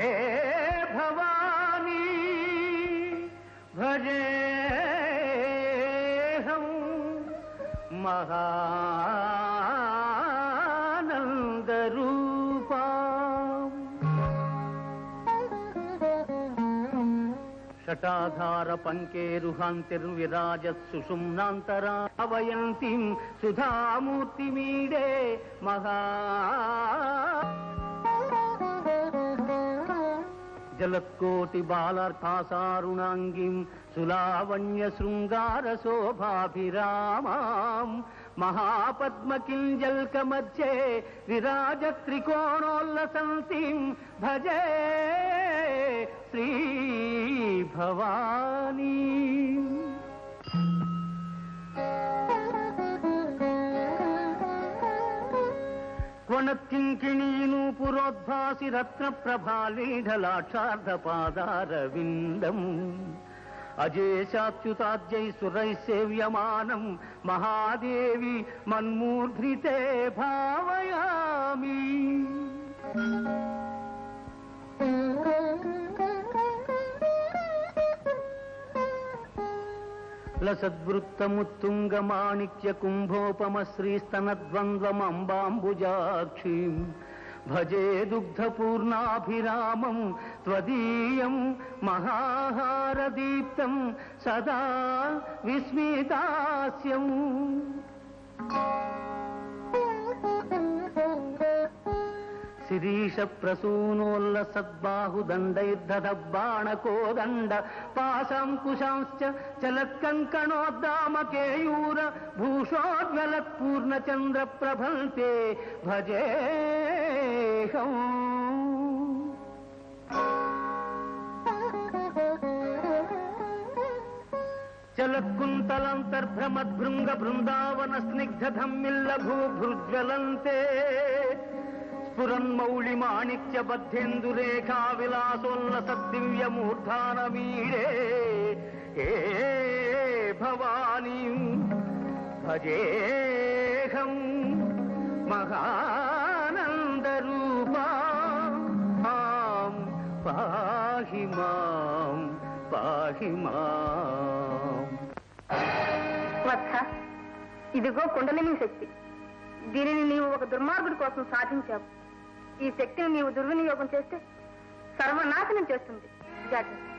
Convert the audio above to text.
हे भवानी भजे हम महानंद रूपा षटाधार पङ्केरुहान्तिर्विराजत् सुषुम्नान्तरा अवयन्तीम् सुधामूर्तिमीडे महा జలత్కోటి బాలార్థాసారుణాంగిం సులావణ్య శృంగార శోభాభిరామాం మహాపద్మకింజల్క మధ్యే విరాజ త్రికోణోల్లసంతిం భజే శ్రీ భవానీ క్వణత్కింకిణీను పురోద్భాసి రత్న ప్రభాళీఢలాక్షార్ధపాదారవిందం అజేషాచ్యుతాజ్యై సురై సేవ్యమానం మహాదేవి మన్మూర్ధ్రితే భావయామి. లసద్వృత్తముత్తుంగమాణిక్య కుంభోపమ శ్రీస్తనద్వంద్వమంబాంబుజాక్షీం భజే దుగ్ధపూర్ణాభిరామం త్వదీయం మహాహారదీప్తం సదా విస్మితాస్యం శిరీష ప్రసూనోల్ల సద్బాహుదండైర్ధదబ్బాణకోదండ పాశాంకుశాంశ్చ చలత్కంకణోద్దామ కేయూర భూషోజ్వలత్ ప్రభంతే భజేహం. చలత్కుంతలంతర్భ్రమద్భృంగ బృందావన స్నిగ్ధ భూభృజ్వలంతే స్ఫురన్మౌళి మాణిక్య బద్ధెందు రేఖా విలాసోల్లస దివ్య మూర్ధాన విలాసోల్లసద్దివ్యమూర్ధానమీడే ఏ భవానీ భజేహం మహానంద రూపా పాహి మాం పాహి మాం వత్స ఇదిగో కుండలిని శక్తి. దీనిని నీవు ఒక దుర్మార్గుడి కోసం సాధించావు. ఈ శక్తిని నీవు దుర్వినియోగం చేస్తే సర్వనాశనం చేస్తుంది జాగ్రత్త.